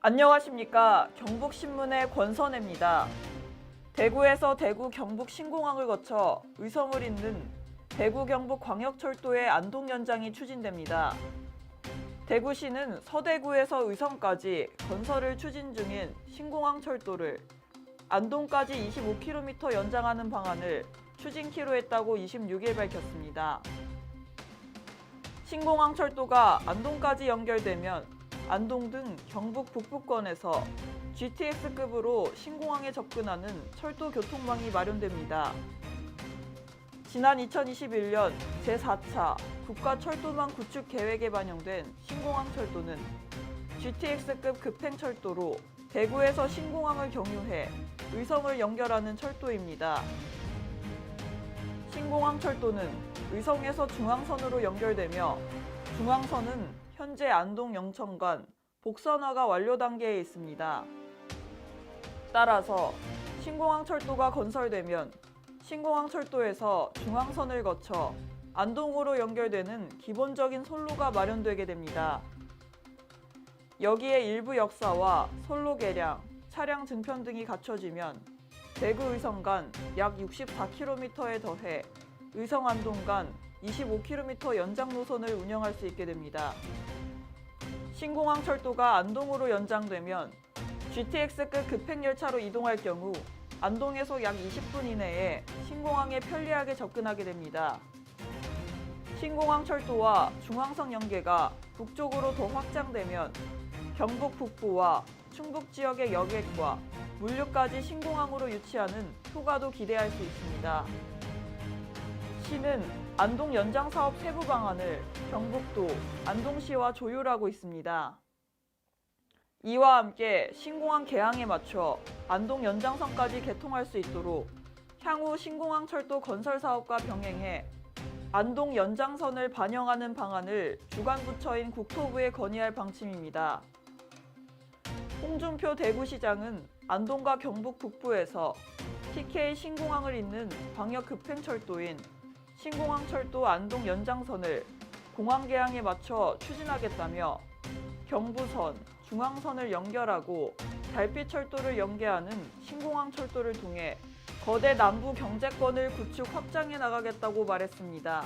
안녕하십니까. 경북신문의 권선혜입니다. 대구에서 대구 경북 신공항을 거쳐 의성을 잇는 대구 경북 광역철도의 안동 연장이 추진됩니다. 대구시는 서대구에서 의성까지 건설을 추진 중인 신공항 철도를 안동까지 25km 연장하는 방안을 추진키로 했다고 26일 밝혔습니다. 신공항 철도가 안동까지 연결되면 안동 등 경북 북부권에서 GTX급으로 신공항에 접근하는 철도 교통망이 마련됩니다. 지난 2021년 제4차 국가철도망 구축 계획에 반영된 신공항 철도는 GTX급 급행철도로 대구에서 신공항을 경유해 의성을 연결하는 철도입니다. 신공항 철도는 의성에서 중앙선으로 연결되며 중앙선은 현재 안동 영천 간 복선화가 완료 단계에 있습니다. 따라서 신공항 철도가 건설되면 신공항 철도에서 중앙선을 거쳐 안동으로 연결되는 기본적인 선로가 마련되게 됩니다. 여기에 일부 역사와 선로 개량, 차량 증편 등이 갖춰지면 대구 의성 간 약 64km에 더해 의성 안동 간 25km 연장 노선을 운영할 수 있게 됩니다. 신공항 철도가 안동으로 연장되면 GTX급 급행열차로 이동할 경우 안동에서 약 20분 이내에 신공항에 편리하게 접근하게 됩니다. 신공항 철도와 중앙선 연계가 북쪽으로 더 확장되면 경북 북부와 충북 지역의 여객과 물류까지 신공항으로 유치하는 효과도 기대할 수 있습니다. 시는 안동 연장 사업 세부 방안을 경북도 안동시와 조율하고 있습니다. 이와 함께 신공항 개항에 맞춰 안동 연장선까지 개통할 수 있도록 향후 신공항 철도 건설 사업과 병행해 안동 연장선을 반영하는 방안을 주관 부처인 국토부에 건의할 방침입니다. 홍준표 대구시장은 안동과 경북 북부에서 TK 신공항을 잇는 광역 급행철도인 신공항 철도 안동 연장선을 공항 개항에 맞춰 추진하겠다며 경부선, 중앙선을 연결하고 달빛 철도를 연계하는 신공항 철도를 통해 거대 남부 경제권을 구축 확장해 나가겠다고 말했습니다.